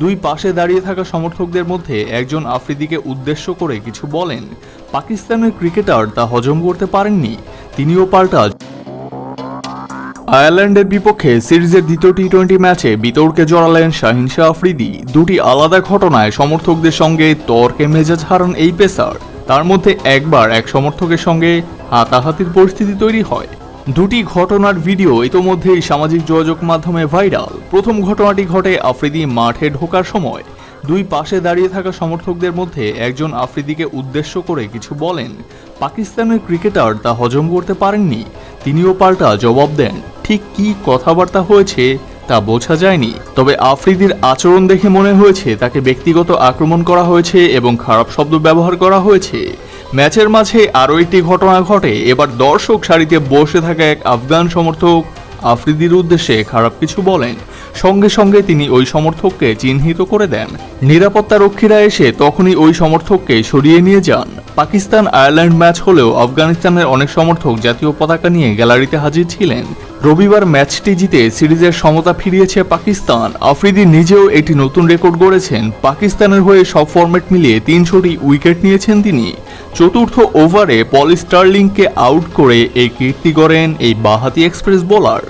দুই পাশে দাঁড়িয়ে থাকা সমর্থকদের মধ্যে একজন আফ্রিদিকে উদ্দেশ্য করে কিছু বলেন। পাকিস্তানের ক্রিকেটার তা হজম করতে পারেননি। তিনিও পাল্টা আয়ারল্যান্ডের বিপক্ষে সিরিজের দ্বিতীয় টি টোয়েন্টি ম্যাচে বিতর্কে জড়ালেন শাহিন শাহ আফ্রিদি। দুটি আলাদা ঘটনায় সমর্থকদের সঙ্গে তর্কে মেজাজ হারান এই পেসার। তার মধ্যে একবার এক সমর্থকের সঙ্গে হাতাহাতির পরিস্থিতি তৈরি হয়। দুটি ঘটনার ভিডিও ইতোমধ্যেই সামাজিক যোগাযোগ মাধ্যমে ভাইরাল। প্রথম ঘটনাটি ঘটে আফ্রিদি মাঠে ঢোকার সময়। দুই পাশে দাঁড়িয়ে থাকা সমর্থকদের মধ্যে একজন আফ্রিদিকে উদ্দেশ্য করে কিছু বলেন। পাকিস্তানের ক্রিকেটার তা হজম করতে পারেননি। তিনিও পাল্টা জবাব দেন, ঠিক কী কথাবার্তা হয়েছে তা বোঝা যায়নি। তবে আফ্রিদির আচরণ দেখে মনে হয়েছে তাকে ব্যক্তিগত আক্রমণ করা হয়েছে এবং খারাপ শব্দ ব্যবহার করা হয়েছে। ম্যাচের মাঝে আরও একটি ঘটনা ঘটে। এবার দর্শক সারিতে বসে থাকা এক আফগান সমর্থক আফ্রিদির উদ্দেশ্যে খারাপ কিছু বলেন। সঙ্গে সঙ্গে তিনি ওই সমর্থককে চিহ্নিত করে দেন। নিরাপত্তা রক্ষীরা এসে তখনই ওই সমর্থককে সরিয়ে নিয়ে যান। পাকিস্তান আয়ারল্যান্ড ম্যাচ হলেও আফগানিস্তানের অনেক সমর্থক জাতীয় পতাকা নিয়ে গ্যালারিতে হাজির ছিলেন। রবিবার ম্যাচটি জিতে সিরিজের সমতা ফিরিয়েছে পাকিস্তান। আফ্রিদি নিজেও একটি নতুন রেকর্ড গড়েছেন। পাকিস্তানের হয়ে সব ফরম্যাট মিলিয়ে তিনশোটি উইকেট নিয়েছেন তিনি। চতুর্থ ওভারে পল স্টার্লিংকে আউট করে এই কীর্তি গড়েন এই বাহাতি এক্সপ্রেস বোলার।